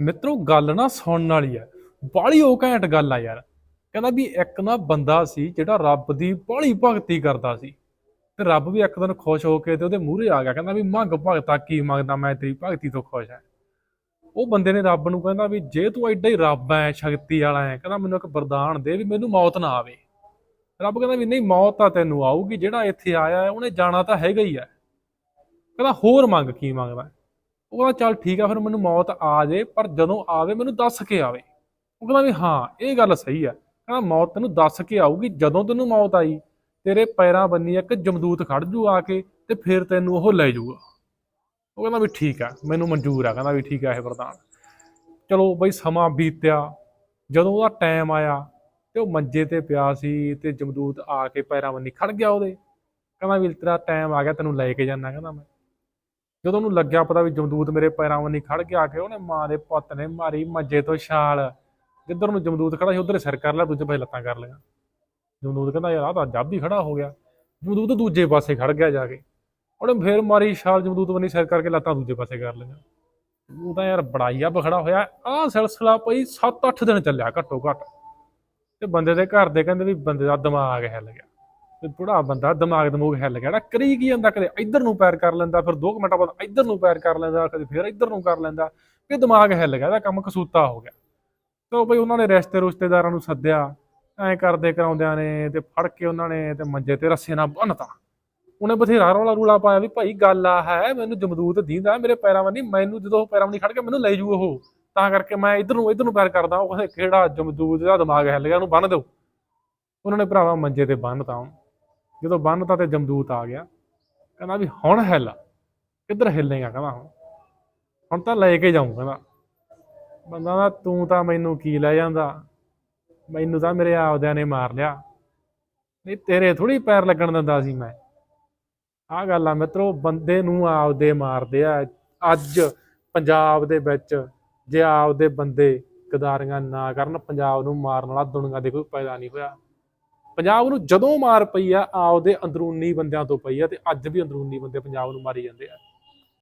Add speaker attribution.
Speaker 1: ਮਿੱਤਰੋ ਗੱਲ ਨਾ ਸੁਣਨ ਵਾਲੀ ਆ। ਬਾਹਲੀ ਉਹ ਘੈਂਟ ਗੱਲ ਆ ਯਾਰ। ਕਹਿੰਦਾ ਵੀ ਇੱਕ ਨਾ ਬੰਦਾ ਸੀ ਜਿਹੜਾ ਰੱਬ ਦੀ ਬਾਹਲੀ ਭਗਤੀ ਕਰਦਾ ਸੀ। ਤੇ ਰੱਬ ਵੀ ਇੱਕ ਦਿਨ ਖੁਸ਼ ਹੋ ਕੇ ਤੇ ਉਹਦੇ ਮੂਹਰੇ ਆ ਗਿਆ। ਕਹਿੰਦਾ ਵੀ ਮੰਗ ਭਗਤਾ, ਕੀ ਮੰਗਦਾ? ਮੈਂ ਤੇਰੀ ਭਗਤੀ ਤੋਂ ਖੁਸ਼ ਹਾਂ। ਉਹ ਬੰਦੇ ਨੇ ਰੱਬ ਨੂੰ ਕਹਿੰਦਾ ਵੀ ਜੇ ਤੂੰ ਐਡਾ ਹੀ ਰੱਬ ਐ, ਸ਼ਕਤੀ ਵਾਲਾ ਐ, ਕਹਿੰਦਾ ਮੈਨੂੰ ਇੱਕ ਵਰਦਾਨ ਦੇ ਵੀ ਮੈਨੂੰ ਮੌਤ ਨਾ ਆਵੇ। ਰੱਬ ਕਹਿੰਦਾ ਵੀ ਨਹੀਂ, ਮੌਤ ਤਾਂ ਤੈਨੂੰ ਆਊਗੀ। ਜਿਹੜਾ ਇੱਥੇ ਆਇਆ ਉਹਨੇ ਜਾਣਾ ਤਾਂ ਹੈਗਾ ਹੀ ਐ ਕਹਿੰਦਾ ਹੋਰ ਮੰਗ, ਕੀ ਮੰਗਦਾ? ਉਹ ਕਹਿੰਦਾ, ਚੱਲ ਠੀਕ ਆ, ਫਿਰ ਮੈਨੂੰ ਮੌਤ ਆ ਜੇ ਪਰ ਜਦੋਂ ਆਵੇ ਮੈਨੂੰ ਦੱਸ ਕੇ ਆਵੇ। ਉਹ ਕਹਿੰਦਾ ਵੀ ਹਾਂ, ਇਹ ਗੱਲ ਸਹੀ ਆ। ਕਹਿੰਦਾ, ਮੌਤ ਤੈਨੂੰ ਦੱਸ ਕੇ ਆਊਗੀ, ਜਦੋਂ ਤੈਨੂੰ ਮੌਤ ਆਈ, ਤੇਰੇ ਪੈਰਾਂ ਬੰਨੀ ਇੱਕ ਜਮਦੂਤ ਖੜ ਜੂ ਆ ਕੇ ਤੇ ਫਿਰ ਤੈਨੂੰ ਉਹ ਲੈ ਜਾਊਗਾ। ਉਹ ਕਹਿੰਦਾ ਵੀ ਠੀਕ ਆ, ਮੈਨੂੰ ਮਨਜ਼ੂਰ ਆ, ਕਹਿੰਦਾ ਵੀ ਠੀਕ ਆ ਇਹ ਵਰਦਾਨ। ਚਲੋ ਬਈ, ਸਮਾਂ ਬੀਤਿਆ, ਜਦੋਂ ਉਹਦਾ ਟਾਈਮ ਆਇਆ, ਤੇ ਉਹ ਮੰਜੇ ਤੇ ਪਿਆ ਸੀ ਤੇ ਜਮਦੂਤ ਆ ਕੇ ਪੈਰਾਂ ਬੰਨੀ ਖੜ ਗਿਆ ਉਹਦੇ। ਕਹਿੰਦਾ ਵੀ ਤੇਰਾ ਟਾਈਮ ਆ ਗਿਆ, ਤੈਨੂੰ ਲੈ ਕੇ ਜਾਣਾ ਕਹਿੰਦਾ ਮੈਂ। ਜਦੋਂ ਉਹਨੂੰ ਲੱਗਿਆ ਪਤਾ ਵੀ ਜਮਦੂਤ ਮੇਰੇ ਪੈਰਾਂ ਬੰਨੀ ਖੜ ਗਿਆ ਕੇ ਉਹਨੇ ਮਾਂ ਦੇ ਪੁੱਤ ਨੇ ਮਾਰੀ ਮੰਜੇ ਤੋਂ ਛਾਲ। ਜਿੱਧਰ ਨੂੰ ਜਮਦੂਤ ਖੜਾ ਸੀ, ਉਧਰ ਸਿਰ ਕਰ ਲਿਆ, ਦੂਜੇ ਪਾਸੇ ਲੱਤਾਂ ਕਰ ਲਿਆ ਜਮਦੂਤ ਕਹਿੰਦਾ, ਯਾਰ ਆ ਤਾਂ ਜੱਬ ਹੀ ਖੜਾ ਹੋ ਗਿਆ। ਜਮਦੂਤ ਦੂਜੇ ਪਾਸੇ ਖੜ ਗਿਆ ਜਾ ਕੇ। ਉਹਨੇ ਫੇਰ ਮਾਰੀ ਛਾਲ, ਜਮਦੂਤ ਬੰਨੀ ਸਿਰ ਕਰਕੇ ਲੱਤਾਂ ਦੂਜੇ ਪਾਸੇ ਕਰ ਲਈਆਂ। ਉਹ ਤਾਂ ਯਾਰ ਬੜਾ ਹੀ ਆ ਬਖੜਾ ਹੋਇਆ। ਆਹ ਸਿਲਸਿਲਾ ਪਈ 7-8 ਦਿਨ ਚੱਲਿਆ ਘੱਟੋ ਘੱਟ। ਤੇ ਬੰਦੇ ਦੇ ਘਰ ਦੇ ਕਹਿੰਦੇ ਵੀ ਬੰਦੇ ਦਾ ਦਿਮਾਗ ਹਿੱਲ ਗਿਆ। ਤੇ ਬੁੜਾ ਬੰਦਾ ਦਿਮਾਗ ਦਮੂਗ ਹਿੱਲ ਗਿਆ ਨਾ, ਕਰੀ ਕੀ ਜਾਂਦਾ? ਕਦੇ ਇੱਧਰ ਨੂੰ ਪੈਰ ਕਰ ਲੈਂਦਾ, ਫਿਰ 2 ਮਿੰਟਾਂ ਬਾਅਦ ਇੱਧਰ ਨੂੰ ਪੈਰ ਕਰ ਲੈਂਦਾ, ਕਦੇ ਫਿਰ ਇੱਧਰ ਨੂੰ ਕਰ ਲੈਂਦਾ ਇਹ ਦਿਮਾਗ ਹਿੱਲ ਗਿਆ, ਇਹਦਾ ਕੰਮ ਕਸੂਤਾ ਹੋ ਗਿਆ। ਤੇ ਬਈ ਉਹਨਾਂ ਨੇ ਰਿਸ਼ਤੇ ਰੁਸ਼ਤੇਦਾਰਾਂ ਨੂੰ ਸੱਦਿਆ, ਐਂ ਕਰਦੇ ਕਰਾਉਂਦਿਆਂ ਨੇ ਤੇ ਫੜ ਕੇ ਉਹਨਾਂ ਨੇ ਤੇ ਮੰਜੇ ਤੇ ਰੱਸੇ ਨਾਲ ਬੰਨਤਾ। ਉਹਨੇ ਬਥੇਰਾ ਰੌਲਾ ਰੂਲਾ ਪਾਇਆ ਵੀ ਭਾਈ ਗੱਲ ਆ ਹੈ, ਮੈਨੂੰ ਜਮਦੂਤ ਦੀਂਦਾ, ਮੇਰੇ ਪੈਰਾਂ ਬੰਨੀ ਮੈਨੂੰ ਜਦੋਂ ਉਹ ਪੈਰਾਂ ਬੰਨੀ ਖੜ ਕੇ ਮੈਨੂੰ ਲੈ ਜੂ ਉਹ। ਤਾਂ ਕਰਕੇ ਮੈਂ ਇਧਰ ਨੂੰ ਇਧਰ ਨੂੰ ਪੈਰ ਕਰਦਾ, ਉਹ ਕਿਹੜਾ ਜਮਦੂਤ ਦਾ ਦਿਮਾਗ ਹਿੱਲ ਗਿਆ, ਉਹਨੂੰ ਬੰਨ ਦਿਓ। ਉਹਨਾਂ ਨੇ ਭਰਾਵਾ ਮੰਜੇ ਤੇ ਬੰਨਤਾ ਉਹਨੂੰ। ਜਦੋਂ ਬੰਨਤਾ ਤੇ ਜਮਦੂਤ ਆ ਗਿਆ, ਕਹਿੰਦਾ ਵੀ ਹੁਣ ਹਿੱਲ, ਕਿੱਧਰ ਹਿੱਲੇਗਾ? ਕਹਿੰਦਾ ਹੁਣ ਹੁਣ ਤਾਂ ਲੈ ਕੇ ਜਾਊਂ, ਕਹਿੰਦਾ। ਬੰਦਾ ਦਾ ਤੂੰ ਤਾਂ ਮੈਨੂੰ ਕੀ ਲੈ ਜਾਂਦਾ? ਮੈਨੂੰ ਤਾਂ ਮੇਰੇ ਆਪਦਿਆਂ ਨੇ ਮਾਰ ਲਿਆ। ਨਹੀਂ, ਤੇਰੇ ਥੋੜੀ ਪੈਰ ਲੱਗਣ ਦਿੰਦਾ ਸੀ ਮੈਂ। ਆਹ ਗੱਲ ਆ ਮਿੱਤਰੋ, ਬੰਦੇ ਨੂੰ ਆਪਦੇ ਮਾਰਦੇ ਆ। ਅੱਜ ਪੰਜਾਬ ਦੇ ਵਿੱਚ ਜੇ ਆਪਦੇ ਬੰਦੇ ਗਦਾਰੀਆਂ ਨਾ ਕਰਨ, ਪੰਜਾਬ ਨੂੰ ਮਾਰਨ ਵਾਲਾ ਦੁਨੀਆ ਦੇ ਕੋਈ ਪੈਦਾ ਨਹੀਂ ਹੋਇਆ। ਪੰਜਾਬ ਨੂੰ ਜਦੋਂ ਮਾਰ ਪਈ ਆ, ਆਪਦੇ ਅੰਦਰੂਨੀ ਬੰਦਿਆਂ ਤੋਂ ਪਈ ਆ ਤੇ ਅੱਜ ਵੀ ਅੰਦਰੂਨੀ ਬੰਦੇ ਪੰਜਾਬ ਨੂੰ ਮਾਰੀ ਜਾਂਦੇ ਆ।